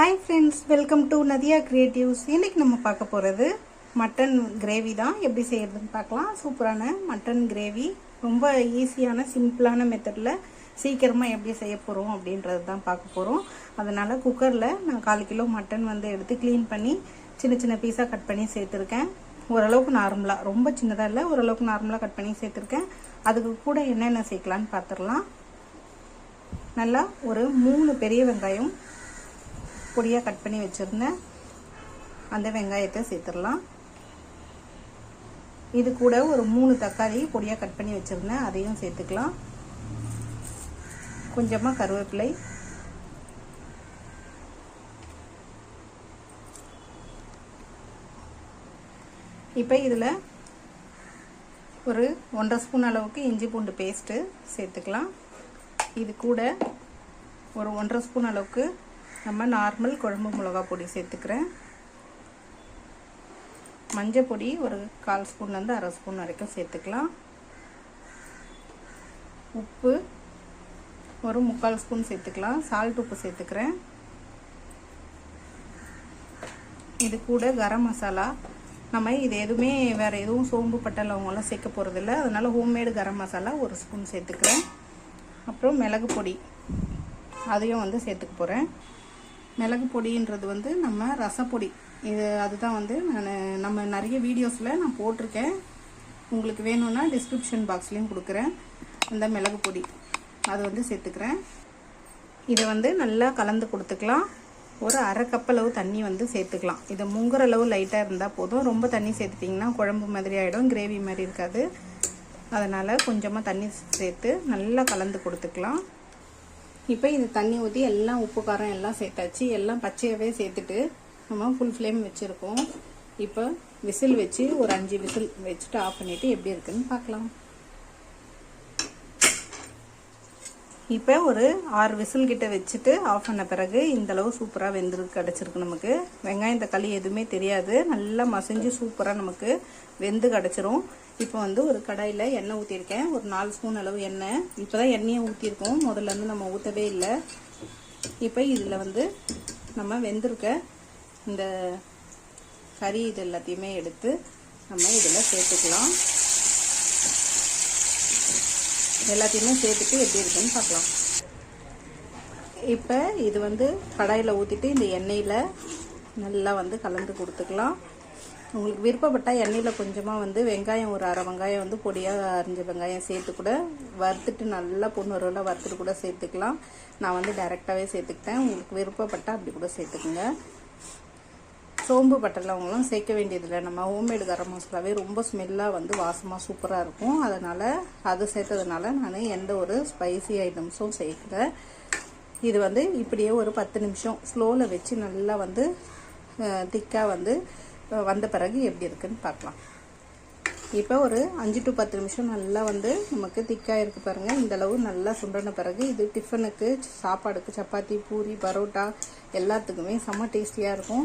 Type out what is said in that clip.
Hi friends welcome to Nadiya Creatives இன்றைக்கி நம்ம பார்க்க போகிறது மட்டன் கிரேவி தான். எப்படி செய்கிறதுன்னு பார்க்கலாம். சூப்பரான மட்டன் கிரேவி ரொம்ப ஈஸியான சிம்பிளான மெத்தடில் சீக்கிரமாக எப்படி செய்ய போகிறோம் அப்படின்றது தான் பார்க்க போகிறோம் அதனால் குக்கரில் நான் கால் கிலோ மட்டன் வந்து எடுத்து க்ளீன் பண்ணி சின்ன சின்ன பீஸாக கட் பண்ணி சேர்த்துருக்கேன். ஓரளவுக்கு நார்மலாக ரொம்ப சின்னதாக இல்லை ஓரளவுக்கு நார்மலாக கட் பண்ணி சேர்த்துருக்கேன். அதுக்கு கூட என்னென்ன சேர்க்கலான்னு பார்த்துடலாம். நல்லா ஒரு மூணு பெரிய வெங்காயம் பொடியாக கட் பண்ணி வச்சுருந்தேன் அந்த வெங்காயத்தை சேர்த்துடலாம். இது கூட ஒரு மூணு தக்காளி பொடியாக கட் பண்ணி வச்சுருந்தேன் அதையும் சேர்த்துக்கலாம். கொஞ்சமாக கருவேப்பிலை. இப்போ இதில் ஒரு ஒன்றரை ஸ்பூன் அளவுக்கு இஞ்சி பூண்டு பேஸ்ட்டு சேர்த்துக்கலாம். இது கூட ஒரு ஒன்றரை ஸ்பூன் அளவுக்கு நம்ம நார்மல் குழம்பு மிளகா பொடி சேர்த்துக்கிறேன். மஞ்சள் பொடி ஒரு கால் ஸ்பூன்லேருந்து அரை ஸ்பூன் வரைக்கும் சேர்த்துக்கலாம். உப்பு ஒரு முக்கால் ஸ்பூன் சேர்த்துக்கலாம். சால்ட் உப்பு சேர்த்துக்கிறேன். இது கூட கரம் மசாலா. நம்ம இது எதுவுமே வேறு எதுவும் சோம்பு பட்டை லவங்கெல்லாம் சேர்க்க போகிறதில்ல அதனால் ஹோம்மேடு கரம் மசாலா ஒரு ஸ்பூன் சேர்த்துக்கிறேன். அப்புறம் மிளகு பொடி. அதையும் வந்து சேர்த்துக்க போகிறேன் மிளகு பொடின்றது வந்து நம்ம ரசப்பொடி. இது அதுதான் வந்து நான் நம்ம நிறைய வீடியோஸில் நான் போட்டிருக்கேன். உங்களுக்கு வேணும்னா டிஸ்கிரிப்ஷன் பாக்ஸ்லேயும் கொடுக்குறேன். அந்த மிளகு பொடி. அது வந்து சேர்த்துக்கிறேன். இதை வந்து நல்லா கலந்து கொடுத்துக்கலாம். ஒரு அரை கப்பளவு தண்ணி வந்து சேர்த்துக்கலாம். இதை முங்குற அளவு லைட்டாக இருந்தால் போதும். ரொம்ப தண்ணி சேர்த்துட்டிங்கன்னா குழம்பு மாதிரி ஆகிடும் கிரேவி மாதிரி இருக்காது. அதனால் கொஞ்சமாக தண்ணி சேர்த்து நல்லா கலந்து கொடுத்துக்கலாம். இப்போ இது தண்ணி ஊற்றி எல்லாம் உப்பு காரம் எல்லாம் சேர்த்தாச்சு. எல்லாம் பச்சையாகவே சேர்த்துட்டு நம்ம ஃபுல் ஃப்ளேம் வச்சுருக்கோம். இப்போ விசில் வச்சு ஒரு அஞ்சு விசில் வச்சுட்டு ஆஃப் பண்ணிவிட்டு எப்படி இருக்குன்னு பார்க்கலாம். இப்போ ஒரு ஆறு விசில் கிட்ட வச்சுட்டு ஆஃப் பண்ண பிறகு இந்த அளவு சூப்பராக வெந்திருக்கு கிடச்சிருக்கு நமக்கு. வெங்காயம் தக்காளி எதுவுமே தெரியாது. நல்லா மசிஞ்சு சூப்பராக நமக்கு வெந்து கிடச்சிரும். இப்போ வந்து ஒரு கடாயில் எண்ணெய் ஊற்றிருக்கேன் ஒரு நாலு ஸ்பூன் அளவு எண்ணெய். இப்போ தான் எண்ணெயை ஊற்றிருக்கோம் முதல்ல வந்து நம்ம ஊற்றவே இல்லை. இப்போ இதில் வந்து நம்ம வெந்திருக்க இந்த கறி இது எல்லாத்தையுமே எடுத்து நம்ம இதில் சேர்த்துக்கலாம். எல்லாத்தையுமே சேர்த்துட்டு எப்படி இருக்குன்னு பார்க்கலாம். இப்போ இது வந்து கடாயில் ஊற்றிட்டு இந்த எண்ணெயில் நல்லா வந்து கலந்து கொடுத்துக்கலாம். உங்களுக்கு விருப்பப்பட்டால் எண்ணெயில் கொஞ்சமாக வந்து வெங்காயம் ஒரு அரை வெங்காயம் வந்து பொடியாக அரிஞ்ச வெங்காயம் சேர்த்து கூட வறுத்துட்டு நல்லா பொண்ணுருவில் வறுத்துட்டு கூட சேர்த்துக்கலாம். நான் வந்து டைரெக்டாகவே சேர்த்துக்கிட்டேன். உங்களுக்கு விருப்பப்பட்டால் அப்படி கூட சேர்த்துக்குங்க. சோம்பு பட்டலவங்களும் சேர்க்க வேண்டியதில்லை. நம்ம ஹோம்மேடு கரம் மசாலாவே ரொம்ப ஸ்மெல்லாக வந்து வாசமாக சூப்பராக இருக்கும். அதனால் அது சேர்த்ததுனால நான் எந்த ஒரு ஸ்பைசி ஐட்டம்ஸும் சேர்க்கல. இது வந்து இப்படியே ஒரு பத்து நிமிஷம் ஸ்லோவில் வச்சு நல்லா வந்து திக்காக வந்து வந்த பிறகு எப்படி இருக்குன்னு பார்க்கலாம். இப்போ ஒரு அஞ்சு டு பத்து நிமிஷம் நல்லா வந்து நமக்கு திக்காக இருக்குது பாருங்கள் இந்த அளவு நல்லா சுண்டன பிறகு இது டிஃபனுக்கு சாப்பாடுக்கு சப்பாத்தி பூரி பரோட்டா எல்லாத்துக்குமே செம்ம டேஸ்டியாக இருக்கும்.